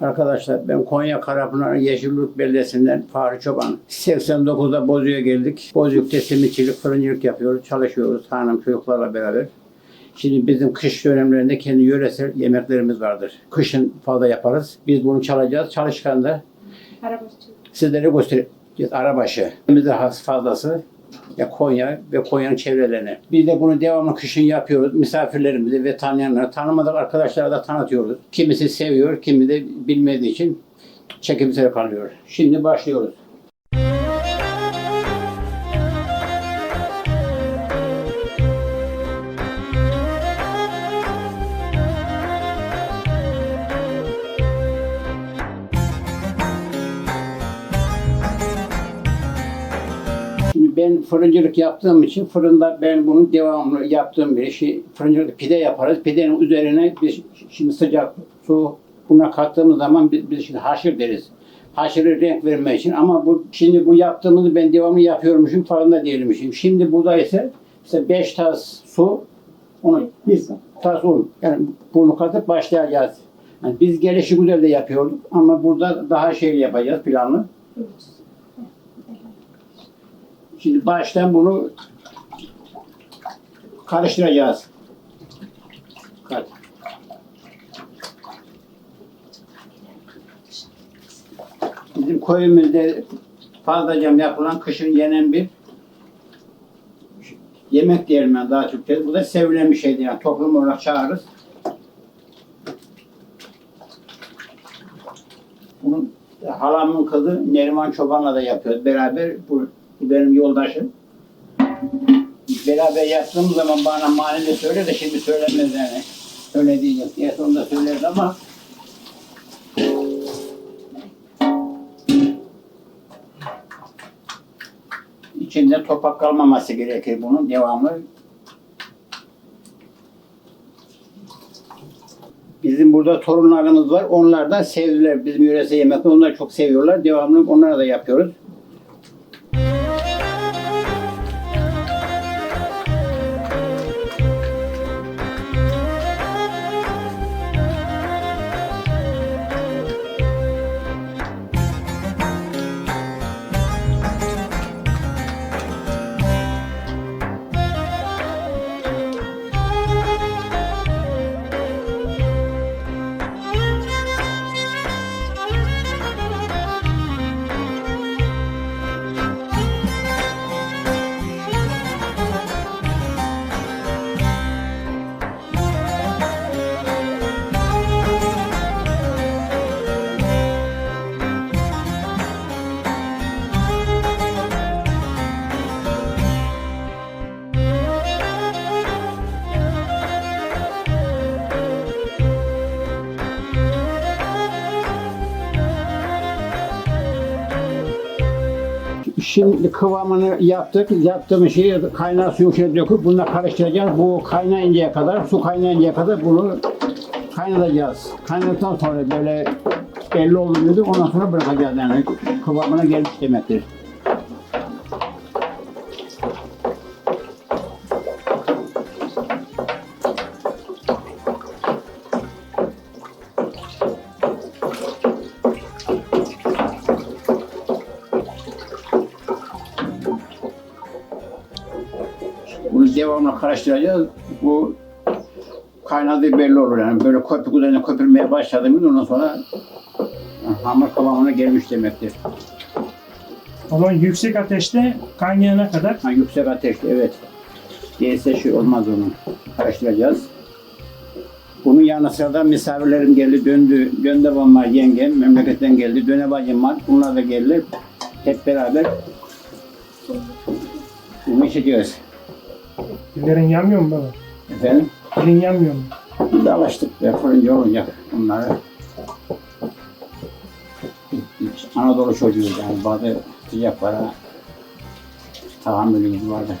Arkadaşlar ben Konya Karapınar Yeşilyurt Beldesi'nden Fahri Çoban. 89'da Bozü'ye geldik. Bozüyük'te simitçilik, fırıncılık yapıyoruz, çalışıyoruz hanım çocuklarla beraber. Şimdi bizim kış dönemlerinde kendi yöresel yemeklerimiz vardır. Kışın fazla yaparız. Biz bunu çalacağız. Çalışkan da sizlere göstereceğiz. Arabaşı. Bizde has fazlası ya Konya ve Konya'nın çevrelerine. Biz de bunu devamlı kışın yapıyoruz. Misafirlerimize ve tanıyanlara, tanımadık arkadaşlara da tanıtıyoruz. Kimisi seviyor, kimi de bilmediği için çekimsel kalıyor. Şimdi başlıyoruz. Ben fırıncılık yaptığım için fırında ben bunu devamlı yaptığım bir şey. Fırıncılık pide yaparız. Pidenin üzerine biz şimdi sıcak su buna kattığımız zaman biz, biz şimdi haşır deriz. Haşırı renk vermek için ama bu şimdi bu yaptığımızı ben devamlı yapıyormuşum farkında değilmişim. Şimdi burada ise işte 5 tas su onu bir tas un. Yani bunu katıp başlayacağız. Yani biz gelişi güzel de yapıyorduk ama burada daha şey yapacağız planlı. Şimdi baştan bunu karıştıracağız. Kat. Bizim köyümüzde fazlaca yapılan kışın yenen bir yemek diyelim ben daha Türkçe. Bu da sevilen bir şeydir yani toplum olarak çağırırız. Bunun halamın kızı Neriman Çoban'la da yapıyoruz. Beraber bu benim yoldaşım. Beraber yaptığım zaman bana mani de söyle de şimdi söylemez yani. Öyle diyecek diye sonunda söyleriz ama içinde topak kalmaması gerekir bunun devamlı. Bizim burada torunlarımız var. Onlar da sevdiler bizim yöresel yemekleri. Onlar çok seviyorlar. Devamlı onlara da yapıyoruz. Şimdi kıvamını yaptık. Yaptığımız şeyi kaynar suyun içine döküp bununla karıştıracağız. Bu kaynayıncaya kadar, su kaynayıncaya kadar bunu kaynatacağız. Kaynadıktan sonra böyle belli oldu dedi. Ondan sonra bırakacağız yani. Kıvamına gelmiş demektir. Devamlı karıştıracağız. Bu kaynadığı belli olur yani. Böyle köpük üzerine köpürmeye başladığımız ondan sonra hamur kıvamına gelmiş demektir. Ama yüksek ateşte kaynayana kadar Ha, yüksek ateşte evet. Değilse şey olmaz onu. Karıştıracağız. Bunun yanı sıra da misafirlerim geldi, döndü. Dönde var, yengem, memleketten geldi. Döne bacım var, bunlar da geldiler. Hep beraber bunu içeceğiz. Dillerin yanmıyor mu baba? Efendim? Dilin yanmıyor mu? Biz de alıştık ve fırıncı olunca bunları. Anadolu çocuğuyuz yani bazı sıcaklara tahammülümüz vardır.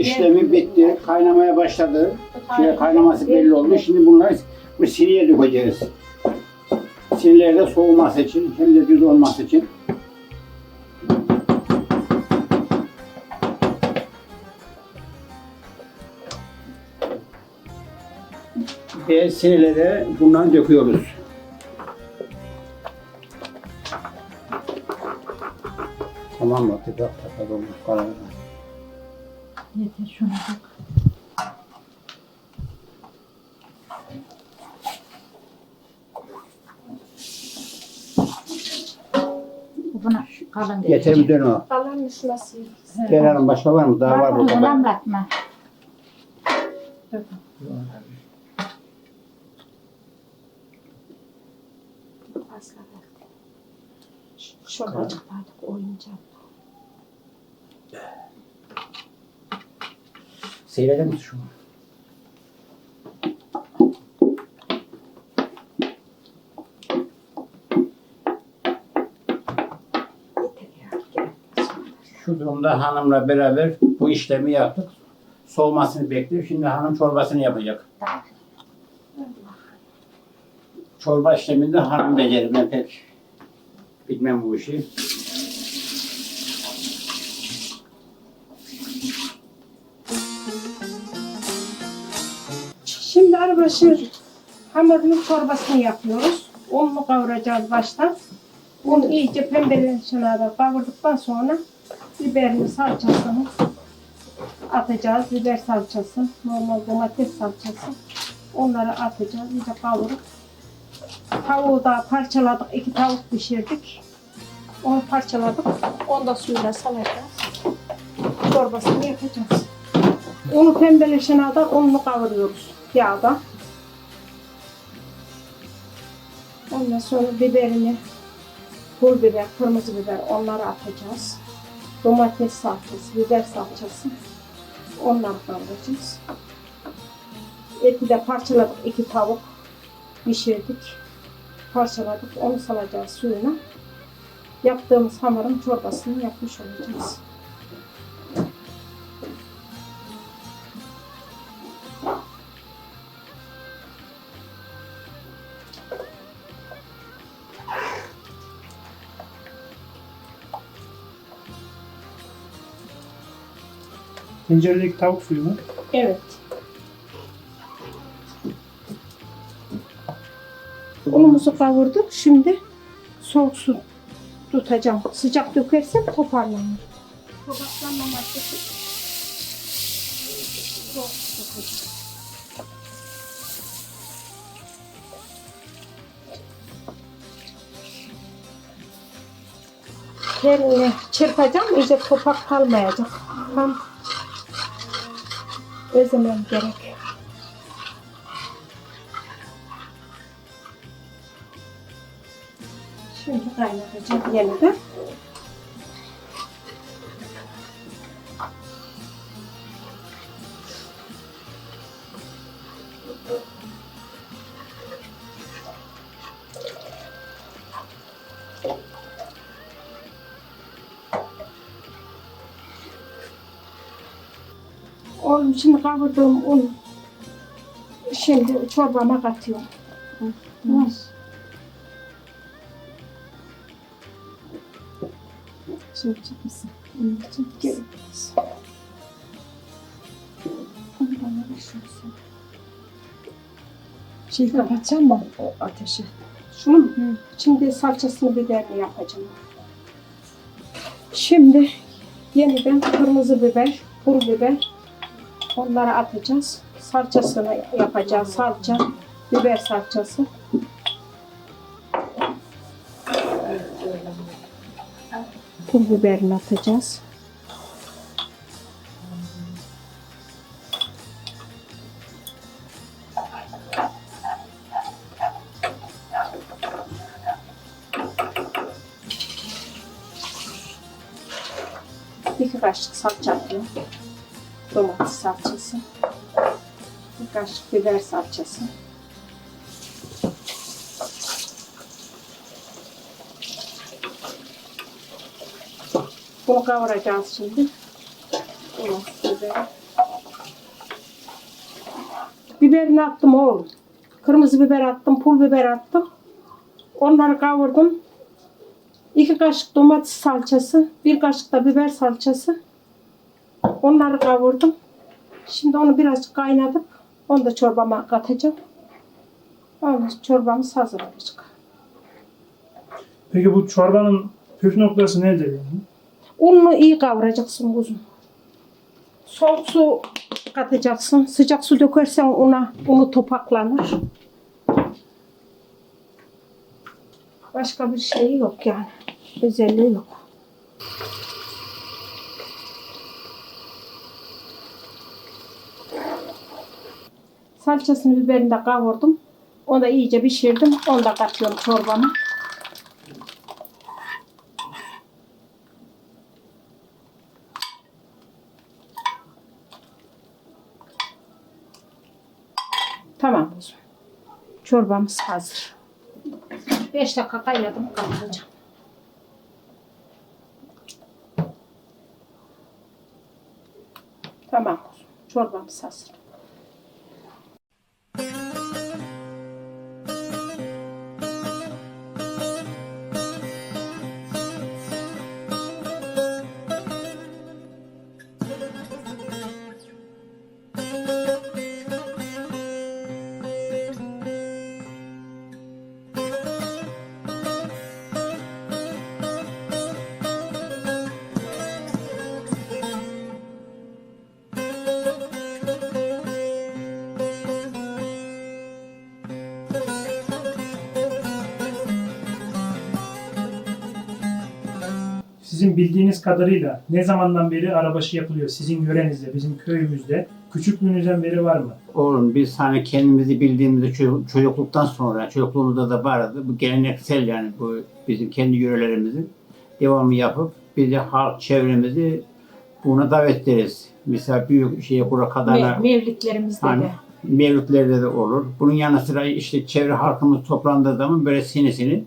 İşlemi bitti. Kaynamaya başladı. Şöyle kaynaması belli oldu. Şimdi bunları bu siniye dökeceğiz. Sinirlerde soğuması için hem de düz olması için. Ve sinirlere bundan döküyoruz. Tamam mı? Bir bak takalım olmuş kalanına. Yeter şuna bak. Bu Buna kalın gelecek. Yeter mi dön o? Kalanmış nasıl? Gel hanım başka var mı? Daha var burada. Ulan katma. Az kaldı. Şurada artık oyuncak. Yeter ya. Gel. Şu durumda hanımla beraber bu işlemi yaptık. Soğumasını bekliyor. Şimdi hanım çorbasını yapacak. Çorba işleminde hanım becerir. Ben pek bilmem bu işi. Arbaşı hamurunun çorbasını yapıyoruz. Ununu kavuracağız başta. Un iyice pembeleşene kadar kavurduktan sonra biberini, salçasını atacağız. Biber salçası, normal domates salçası. Onları atacağız. İyice kavurup tavuğu da parçaladık. iki tavuk pişirdik. Onu parçaladık. Onu da suyla salacağız. Çorbasını yapacağız. Unu pembeleşene kadar ununu kavuruyoruz yağda. Ondan sonra biberini, pul biber, kırmızı biber onları atacağız. Domates salçası, biber salçası onları kavuracağız. Eti de parçaladık iki tavuk pişirdik. Parçaladık onu salacağız suyuna. Yaptığımız hamurun çorbasını yapmış olacağız. Tenceredeki tavuk suyu mu? Evet. Unumuzu kavurduk. Şimdi soğuk su tutacağım. Sıcak dökersem toparlanır. Topaklanmaması için soğuk su tutacağım. Terini çırpacağım. iyice topak kalmayacak. Tam özlemem gerek. Şimdi kaynatacağım yeniden. Onun için kavurduğum un şimdi çorbama katıyorum. Hı. Şey yapacak mısın? Gel. Şey kapatacağım mı o ateşi? Şunu mu? Şimdi salçasını biberini yapacağım. Şimdi yeniden kırmızı biber, pul biber onları atacağız. Salçasını yapacağız. Salça, biber salçası. Pul biberini atacağız. İki kaşık salça atıyorum. Domates salçası. Bir kaşık biber salçası. Bunu kavuracağız şimdi. Bunu biberi. Biberini attım oğlum. Kırmızı biber attım, pul biber attım. Onları kavurdum. İki kaşık domates salçası, bir kaşık da biber salçası. Onları kavurdum. Şimdi onu birazcık kaynatıp onu da çorbama katacağım. Ondan sonra çorbamız hazır olacak. Peki bu çorbanın püf noktası nedir? yani? Ununu iyi kavuracaksın kuzum. Soğuk su katacaksın. Sıcak su dökersen una, unu topaklanır. Başka bir şey yok yani. Özelliği yok. Salçasını biberini de kavurdum. Onu da iyice pişirdim. Onu da katıyorum çorbama. Tamam. Çorbamız hazır. 5 dakika kaynadım kapatacağım. Tamam. Çorbamız hazır. Sizin bildiğiniz kadarıyla ne zamandan beri arabaşı yapılıyor sizin yörenizde, bizim köyümüzde? Küçüklüğünüzden beri var mı? Oğlum biz hani kendimizi bildiğimizde çocuk- çocukluktan sonra, çocukluğumuzda da vardı. Bu geleneksel yani bu bizim kendi yörelerimizin devamı yapıp bir de halk çevremizi buna davet ederiz. Mesela büyük şeye kura kadarla Me- mevlitlerimizde Hani- de. mevlütlerde de olur. Bunun yanı sıra işte çevre halkımız toplandığı zaman böyle sinesini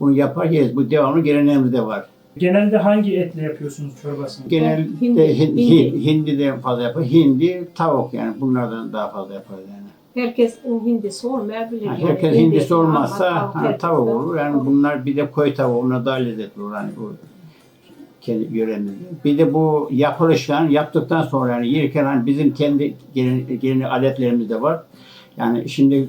bunu yapar yeriz. Bu devamlı geleneğimizde var. Genelde hangi etle yapıyorsunuz çorbasını? Genelde Hindi, hindi, hindi. hindi. de fazla yapar. Hindi, tavuk yani bunlardan daha fazla yapar yani. Herkes hindisi olmayabilir. Ha, yani. herkes Hindi, hindisi olmazsa ama ha, herkes tavuk olur. Yani bunlar bir de koy tavuğu ona daha lezzetli olur. Yani bu kendi yöremizde. Bir de bu yapılış yani yaptıktan sonra yani yerken hani bizim kendi gelin, gelin adetlerimiz de var. Yani şimdi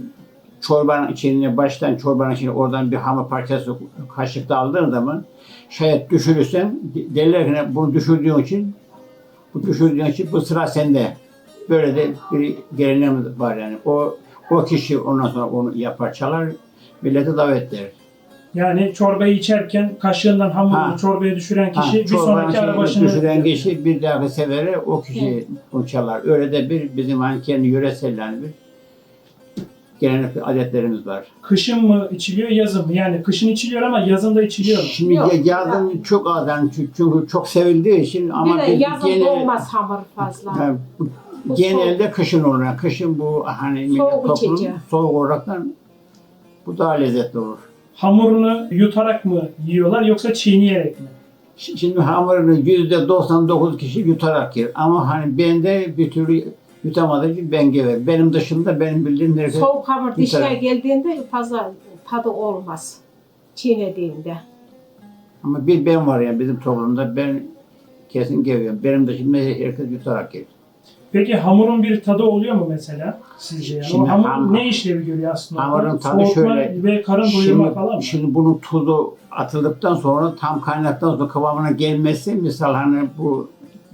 çorbanın içine baştan çorbanın içine oradan bir hamur parçası kaşıkta aldığın zaman şayet düşürürsen derler ki bunu düşürdüğün için bu düşürdüğün için bu sıra sende. Böyle de bir geleneğimiz var yani. O o kişi ondan sonra onu yapar çalar millete davet eder. Yani çorbayı içerken kaşığından hamurunu Ha. çorbaya düşüren Ha, kişi bir çorbanın sonraki içine arabaşını düşüren kişi bir dahaki sefere o kişi Evet. bunu çalar. Öyle de bir bizim hani kendi yöresel yani bir gelenek adetlerimiz var. kışın mı içiliyor yazın mı? Yani kışın içiliyor ama yazın da içiliyor mu? Şimdi Yok, ya- yazın çok az yani çünkü- çünkü çok sevildiği için ama bir de biz yazın genel- doğmaz hamur fazla. Yani bu Bu genelde kışın olur. Yani kışın bu hani millet Soğuk toplum içeceği. soğuk olaraktan bu daha lezzetli olur. Hamurunu yutarak mı yiyorlar yoksa çiğneyerek mi? Ş- Şimdi hamurunu yüzde 99 kişi yutarak yer. Ama hani bende bir türlü yutamadığı için ben gever. Benim dışında benim bildiğim herkes Soğuk hamur dişine geldiğinde fazla tadı olmaz. Çiğnediğinde. ama bir ben var yani bizim toplumda ben kesin geviyorum. Benim dışında herkes yutarak yer. Peki hamurun bir tadı oluyor mu mesela sizce? Yani Şimdi o hamur ham- ne işlevi görüyor aslında? Hamurun tadı Soğutma şöyle- ve karın doyurma falan mı? şimdi bunun tuzu atıldıktan sonra tam kaynaktan sonra kıvamına gelmesi misal hani bu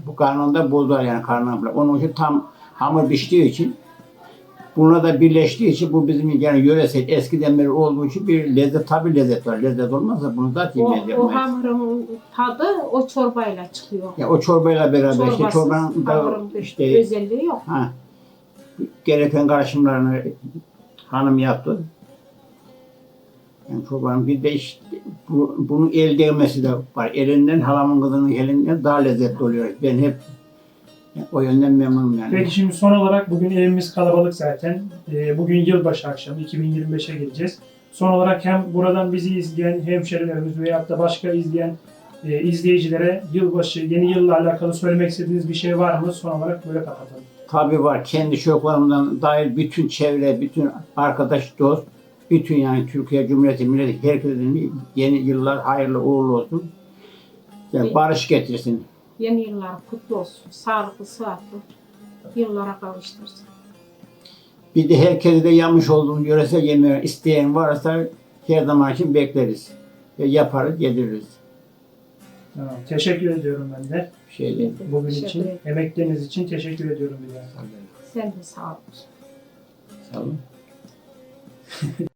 bu kanunda bozar yani karnına falan. Onun için tam hamur piştiği için bununla da birleştiği için bu bizim yani yöresel eskiden beri olduğu için bir lezzet tabi lezzet var. Lezzet olmazsa bunu zaten O, yemeyiz. o hamurun tadı o çorbayla çıkıyor. Ya o çorbayla beraber işte Çorbasız çorbanın da işte özelliği yok. ha, gereken karışımlarını hanım yaptı. Yani çorbanın bir de işte bu, bunun el değmesi de var. Elinden halamın kızının elinden daha lezzetli oluyor. Ben hep o yönden memnunum yani. Peki şimdi son olarak bugün evimiz kalabalık zaten. Ee, Bugün yılbaşı akşamı 2025'e gireceğiz. Son olarak hem buradan bizi izleyen hemşerilerimiz veyahut da başka izleyen e, izleyicilere yılbaşı, yeni yılla alakalı söylemek istediğiniz bir şey var mı? Son olarak böyle kapatalım. Tabii var. Kendi çocuklarımdan dair bütün çevre, bütün arkadaş, dost, bütün yani Türkiye Cumhuriyeti milleti herkesin yeni yıllar hayırlı uğurlu olsun. Yani barış getirsin. Yeni yıllar kutlu olsun. Sağlıklı, sıhhatli yıllara kavuştursun. Bir de herkese de yanlış olduğunu yöresel yemeği isteyen varsa her zaman için bekleriz. Ve yaparız, yediririz. Tamam. Teşekkür ediyorum ben de. Şey değil. Bugün Teşekkür için, ederim. emekleriniz için teşekkür ediyorum bir daha. Sen de sağ ol. Sağ olun.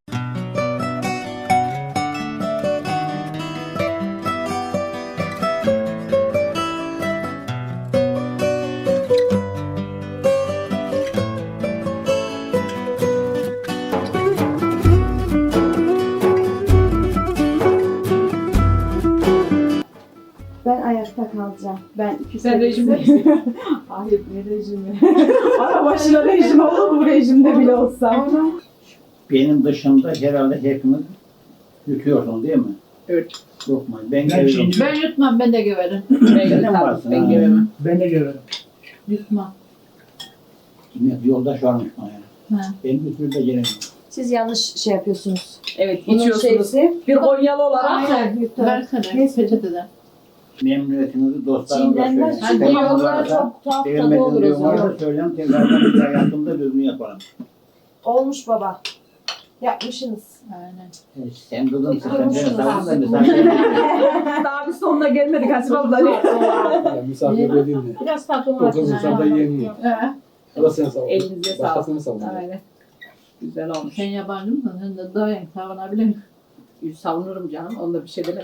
Sen rejimde Hayır ne rejimi? Ara başına rejim olur mu rejimde bile olsam? Benim dışında herhalde hepiniz yutuyorsun değil mi? Evet. Lokma. Ben Ben geliyorum. Ben yutmam ben de geverim. Ben, varsın, ben ha. gevemem. Ben de gelirim. Yutmam. Yine yoldaş varmış bana. Ha. Benim bir türlü beceremiyorum. Siz yanlış şey yapıyorsunuz. Evet Bunun içiyorsunuz. şeysi Bir Konyalı olarak. Aynen. Versene Neyse. peçeteden. Memnuniyetinizi dostlarımla Çiğnenmez. söyleyin. Hadi Ben yollar Yollar varsa, çok tuhaf tadı beğenmediğim olur o diyorum varsa zaman. söyleyeyim. Tekrardan bir daha yaptığımda düzgün yaparım. Olmuş baba. Yapmışsınız. Aynen. Evet, sen dedin sen beni savun de artık. sana Daha bir sonuna gelmedik Hasip abla. Ya misafir dediğin ne? Biraz tadım O kızılsa da yeniyor. Da seni savunuyor. Elinize sağlık. Başkasını savunuyor. Aynen. Güzel olmuş. Sen yabancı mısın? Sen de dayan savunabilir misin? Savunurum canım. Onda bir şey demem.